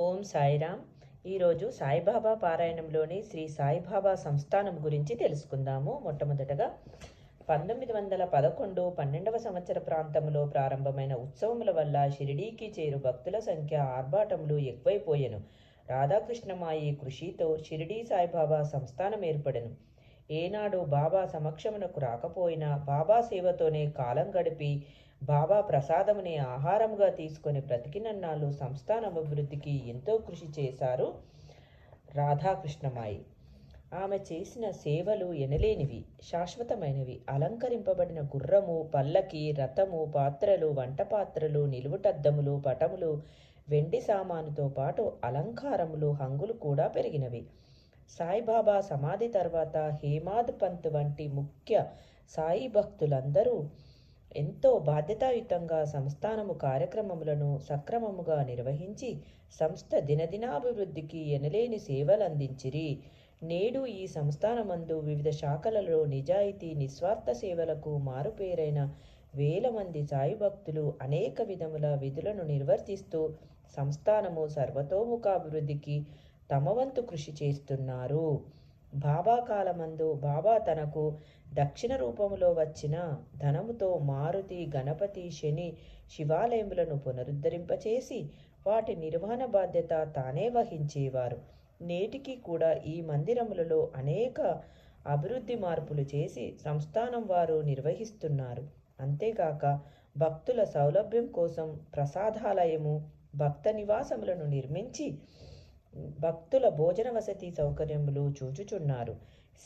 ఓం సాయిరామ్. ఈరోజు సాయిబాబా పారాయణంలోని శ్రీ సాయిబాబా సంస్థానం గురించి తెలుసుకుందాము. మొట్టమొదటగా పంతొమ్మిది వందల పదకొండు పన్నెండవ సంవత్సర ప్రాంతంలో ప్రారంభమైన ఉత్సవముల వల్ల షిరిడీకి చేరు భక్తుల సంఖ్య ఆర్భాటములు ఎక్కువైపోయెను. రాధాకృష్ణమాయి కృషితో షిరిడీ సాయిబాబా సంస్థానం ఏర్పడెను. ఏనాడు బాబా సమక్షమునకు రాకపోయినా బాబా సేవతోనే కాలం గడిపి బాబా ప్రసాదముని ఆహారంగా తీసుకొని బ్రతికినన్నాళ్ళు సంస్థాన అభివృద్ధికి ఎంతో కృషి చేశారు రాధాకృష్ణమాయి. ఆమె చేసిన సేవలు ఎనలేనివి శాశ్వతమైనవి. అలంకరింపబడిన గుర్రము పల్లకి రథము పాత్రలు వంట పాత్రలు నిలువుటద్దములు పటములు వెండి సామానుతో పాటు అలంకారములు హంగులు కూడా పెరిగినవి. సాయిబాబా సమాధి తర్వాత హేమాద్ పంత్ వంటి ముఖ్య సాయి భక్తులందరూ ఎంతో బాధ్యతాయుతంగా సంస్థానము కార్యక్రమములను సక్రమముగా నిర్వహించి సంస్థ దినదినాభివృద్ధికి ఎనలేని సేవలందించిరి. నేడు ఈ సంస్థానమందు వివిధ శాఖలలో నిజాయితీ నిస్వార్థ సేవలకు మారుపేరైన వేల మంది సాయి భక్తులు అనేక విధముల విధులను నిర్వర్తిస్తూ సంస్థానము సర్వతోముఖాభివృద్ధికి తమ వంతు కృషి చేస్తున్నారు. బాబా కాలమందు బాబా తనకు దక్షిణ రూపంలో వచ్చిన ధనముతో మారుతి గణపతి శని శివాలయములను పునరుద్ధరింపచేసి వాటి నిర్వహణ బాధ్యత తానే వహించేవారు. నేటికి కూడా ఈ మందిరములలో అనేక అభివృద్ధి మార్పులు చేసి సంస్థానం వారు నిర్వహిస్తున్నారు. అంతేకాక భక్తుల సౌలభ్యం కోసం ప్రసాదాలయము భక్త నివాసములను నిర్మించి భక్తుల భోజన వసతి సౌకర్యములు చూచుచున్నారు.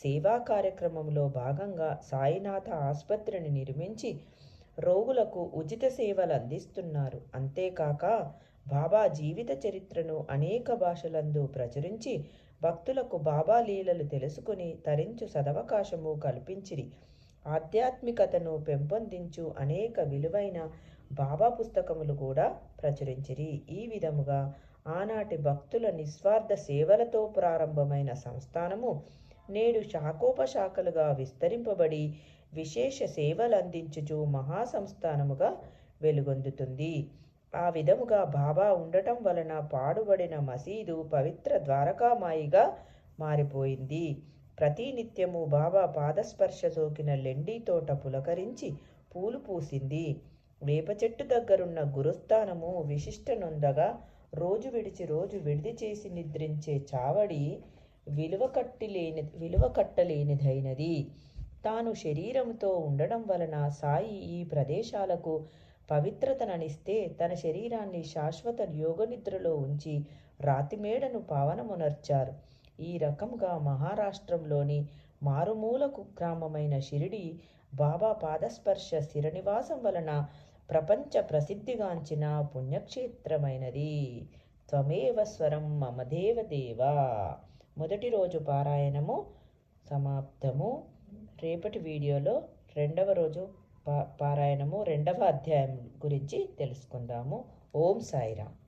సేవా కార్యక్రమంలో భాగంగా సాయినాథ ఆసుపత్రిని నిర్మించి రోగులకు ఉచిత సేవలు అందిస్తున్నారు. అంతేకాక బాబా జీవిత చరిత్రను అనేక భాషలందు ప్రచురించి భక్తులకు బాబా లీలలు తెలుసుకుని తరించు సదవకాశము కల్పించిరి. ఆధ్యాత్మికతను పెంపొందించు అనేక విలువైన బాబా పుస్తకములు కూడా ప్రచురించిరి. ఈ విధముగా ఆనాటి భక్తుల నిస్వార్థ సేవలతో ప్రారంభమైన సంస్థానము నేడు శాఖోపశాఖలుగా విస్తరింపబడి విశేష సేవలు అందించుచు మహాసంస్థానముగా వెలుగొందుతుంది. ఆ విధముగా బాబా ఉండటం వలన పాడుబడిన మసీదు పవిత్ర ద్వారకామాయిగా మారిపోయింది. ప్రతినిత్యము బాబా పాదస్పర్శ సోకిన లెండి తోట పులకరించి పూలు పూసింది. వేప చెట్టు దగ్గరున్న గురుస్థానము విశిష్ట నొందగా రోజు విడిచి రోజు విడిది చేసి నిద్రించే చావడి విలువ కట్టిలేని విలువ కట్టలేనిదైనది. తాను శరీరంతో ఉండడం వలన సాయి ఈ ప్రదేశాలకు పవిత్రతననిస్తే తన శరీరాన్ని శాశ్వత యోగనిద్రలో ఉంచి రాతిమేడను పావనమునర్చారు. ఈ రకంగా మహారాష్ట్రంలోని మారుమూల కుగ్రామమైన షిరిడి బాబా పాదస్పర్శ స్థిరనివాసం వలన ప్రపంచ ప్రసిద్ధిగాంచిన పుణ్యక్షేత్రమైనది. త్వమేవ స్వరం మమ దేవదేవ. మొదటి రోజు పారాయణము సమాప్తము. రేపటి వీడియోలో రెండవ రోజు పా పారాయణము రెండవ అధ్యాయం గురించి తెలుసుకుందాము. ఓం సాయిరామ్.